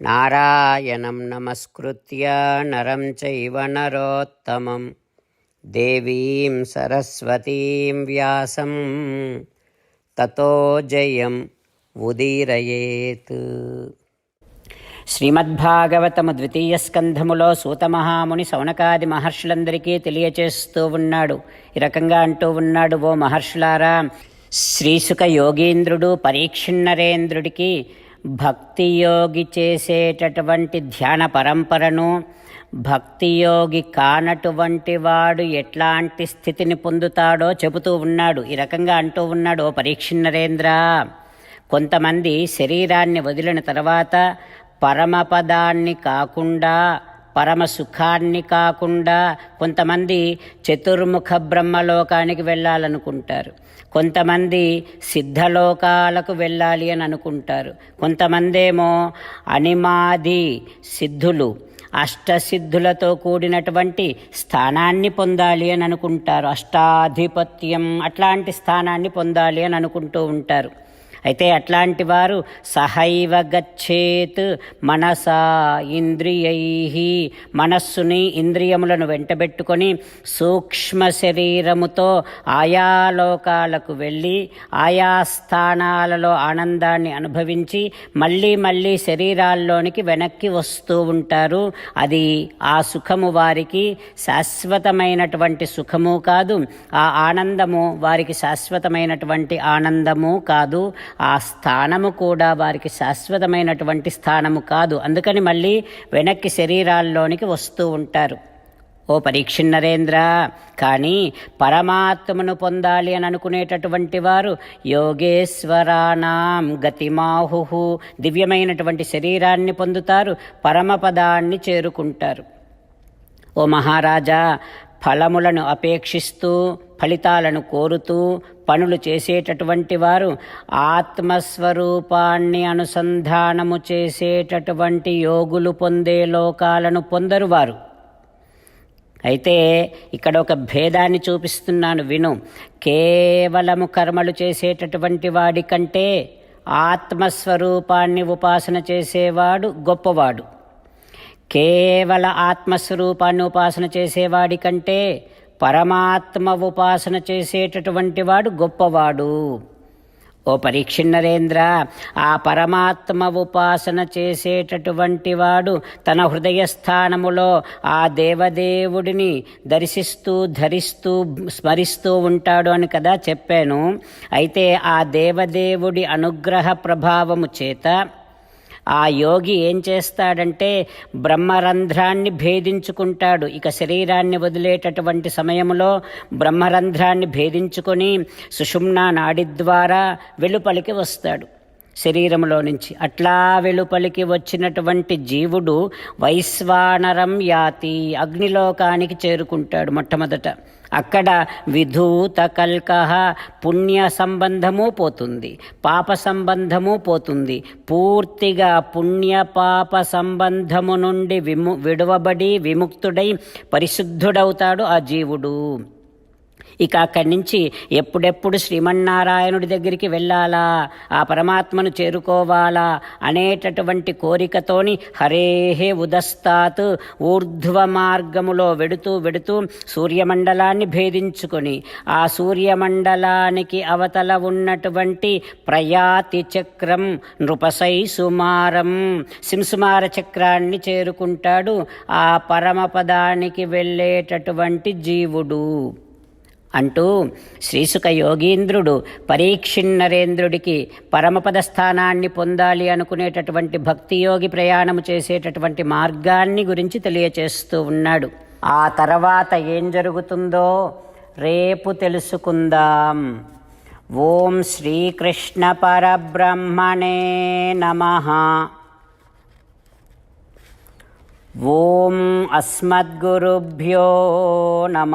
నారాయణం నమస్కృత్య నరం చైవ నరోత్తమం దేవీం సరస్వతీం వ్యాసం తతో జయం ఉదీరయేత్ శ్రీమద్భాగవతము ద్వితీయ స్కంధములో సూతమహాముని సౌనకాది మహర్షులందరికీ తెలియచేస్తూ ఉన్నాడు ఈ రకంగా అంటూ ఉన్నాడు ఓ మహర్షులారా శ్రీసుక యోగీంద్రుడు పరీక్షిన్నరేంద్రుడికి భక్తియోగి చేసేటటువంటి ధ్యాన పరంపరను భక్తియోగి కానటువంటి వాడు ఎట్లాంటి స్థితిని పొందుతాడో చెబుతూ ఉన్నాడు. ఈ రకంగా అంటూ ఉన్నాడు ఓ నరేంద్ర కొంతమంది శరీరాన్ని వదిలిన తర్వాత పరమపదాన్ని కాకుండా పరమ సుఖాన్ని కాకుండా కొంతమంది చతుర్ముఖ బ్రహ్మలోకానికి వెళ్ళాలనుకుంటారు. కొంతమంది సిద్ధలోకాలకు వెళ్ళాలి అని అనుకుంటారు. కొంతమందేమో అనిమాది సిద్ధులు అష్టసిద్ధులతో కూడినటువంటి స్థానాన్ని పొందాలి అని అనుకుంటారు. అష్టాధిపత్యం అట్లాంటి స్థానాన్ని పొందాలి అని అనుకుంటూ ఉంటారు. అయితే అట్లాంటి వారు సహైవ గచ్చేత్ మనసా ఇంద్రియై మనస్సుని ఇంద్రియములను వెంటబెట్టుకొని సూక్ష్మ శరీరముతో ఆయా లోకాలకు వెళ్ళి ఆయా స్థానాలలో ఆనందాన్ని అనుభవించి మళ్ళీ మళ్ళీ శరీరాల్లోనికి వెనక్కి వస్తూ ఉంటారు. అది ఆ సుఖము వారికి శాశ్వతమైనటువంటి సుఖము కాదు. ఆ ఆనందము వారికి శాశ్వతమైనటువంటి ఆనందము కాదు. ఆ స్థానము కూడా వారికి శాశ్వతమైనటువంటి స్థానము కాదు. అందుకని మళ్ళీ వెనక్కి శరీరాల్లోనికి వస్తూ ఉంటారు. ఓ పరీక్షిన్నరేంద్ర కానీ పరమాత్మను పొందాలి అని అనుకునేటటువంటి వారు యోగేశ్వరానాం గతిమాహు దివ్యమైనటువంటి శరీరాన్ని పొందుతారు పరమపదాన్ని చేరుకుంటారు. ఓ మహారాజా ఫలములను అపేక్షిస్తూ ఫలితాలను కోరుతూ పనులు చేసేటటువంటి వారు ఆత్మస్వరూపాన్ని అనుసంధానము చేసేటటువంటి యోగులు పొందే లోకాలను పొందరు వారు అయితే ఇక్కడ ఒక భేదాన్ని చూపిస్తున్నాను విను. కేవలము కర్మలు చేసేటటువంటి వాడి కంటే ఆత్మస్వరూపాన్ని ఉపాసన చేసేవాడు గొప్పవాడు. కేవల ఆత్మస్వరూపాన్ని ఉపాసన చేసేవాడి కంటే పరమాత్మ ఉపాసన చేసేటటువంటి వాడు గొప్పవాడు. ఓ పరీక్షిన్నరేంద్ర ఆ పరమాత్మ ఉపాసన చేసేటటువంటి వాడు తన హృదయస్థానములో ఆ దేవదేవుడిని దర్శిస్తూ ధరిస్తూ స్మరిస్తూ ఉంటాడు అని కదా చెప్పాను. అయితే ఆ దేవదేవుడి అనుగ్రహ ప్రభావము చేత ఆ యోగి ఏం చేస్తాడంటే బ్రహ్మరంధ్రాన్ని భేదించుకుంటాడు. ఇక శరీరాన్ని వదిలేటటువంటి సమయంలో బ్రహ్మరంధ్రాన్ని భేదించుకొని సుషుమ్నా నాడి ద్వారా వెలుపలికి వస్తాడు. శరీరంలో నుంచి అట్లా వెలుపలికి వచ్చినటువంటి జీవుడు వైశ్వానరం యాతి అగ్నిలోకానికి చేరుకుంటాడు మొట్టమొదట. అక్కడ విధూత కల్కహ పుణ్య సంబంధము పోతుంది పాప సంబంధము పోతుంది. పూర్తిగా పుణ్య పాప సంబంధము నుండి విము విడువబడి విముక్తుడై పరిశుద్ధుడవుతాడు ఆ జీవుడు. ఇక అక్కడి నుంచి ఎప్పుడెప్పుడు శ్రీమన్నారాయణుడి దగ్గరికి వెళ్ళాలా? ఆ పరమాత్మను చేరుకోవాలా? అనేటటువంటి కోరికతోని హరేహే ఉదస్తాత్ ఊర్ధ్వ మార్గములో వెడుతూ వెడుతూ సూర్యమండలాన్ని భేదించుకొని ఆ సూర్యమండలానికి అవతల ఉన్నటువంటి ప్రయాతి చక్రం నృపసై సుమారం సింసుమార చక్రాన్ని చేరుకుంటాడు. ఆ పరమపదానికి వెళ్ళేటటువంటి జీవుడు. అంటూ శ్రీసుక యోగీంద్రుడు పరీక్షిన్నరేంద్రుడికి పరమపద స్థానాన్ని పొందాలి అనుకునేటటువంటి భక్తియోగి ప్రయాణము చేసేటటువంటి మార్గాన్ని గురించి తెలియచేస్తూ ఉన్నాడు. ఆ తర్వాత ఏం జరుగుతుందో రేపు తెలుసుకుందాం. ఓం శ్రీకృష్ణ పరబ్రహ్మణే నమ. ఓం అస్మద్గురుభ్యో నమ.